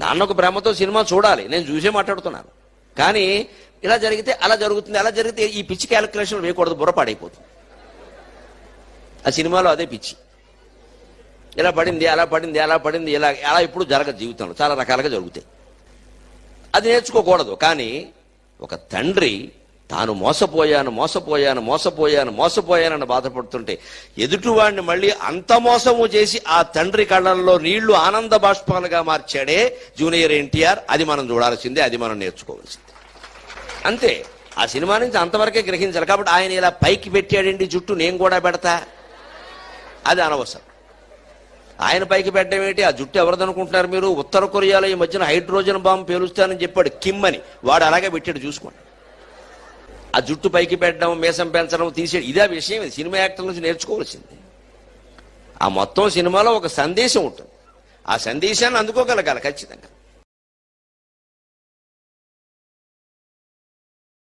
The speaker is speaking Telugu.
నాన్నకు ప్రేమతో సినిమా చూడాలి. నేను చూసే మాట్లాడుతున్నాను. కానీ ఇలా జరిగితే అలా జరుగుతుంది అలా జరిగితే ఈ పిచ్చి క్యాలిక్యులేషన్ వేయకూడదు బుర్రపాడైపోతుంది ఆ సినిమాలో అదే పిచ్చి. ఇలా పడింది అలా పడింది అలా పడింది ఇలా అలా ఇప్పుడు జరగదు జీవితంలో. చాలా రకాలుగా జరుగుతాయి. అది నేర్చుకోకూడదు. కానీ ఒక తండ్రి తాను మోసపోయాను మోసపోయాను మోసపోయాను మోసపోయానని బాధపడుతుంటే ఎదుటివాడిని మళ్ళీ అంత మోసము చేసి ఆ తండ్రి కళ్ళల్లో నీళ్ళు ఆనంద బాష్పాలుగా మార్చాడే జూనియర్ ఎన్టీఆర్. అది మనం చూడాల్సిందే అది మనం నేర్చుకోవాల్సిందే. అంతే. ఆ సినిమా నుంచి అంతవరకే గ్రహించాలి. కాబట్టి ఆయన ఇలా పైకి పెట్టాడండి జుట్టు నేను కూడా పెడతా. అది అనవసరం. ఆయన పైకి పెట్టడం ఏంటి? ఆ జుట్టు ఎవరిదనుకుంటున్నారు మీరు? ఉత్తర కొరియాలో ఈ మధ్యన హైడ్రోజన్ బాంబు పేలుస్తానని చెప్పాడు కిమ్ అని. వాడు అలాగే పెట్టాడు చూసుకోండి. ఆ జుట్టు పైకి పెట్టడం మీసం పెంచడం తీసేయడం ఇదే విషయం ఇది. సినిమా యాక్టర్ నుంచి నేర్చుకోవాల్సింది. ఆ మొత్తం సినిమాలో ఒక సందేశం ఉంటుంది. ఆ సందేశాన్ని అందుకోగలగాలి ఖచ్చితంగా.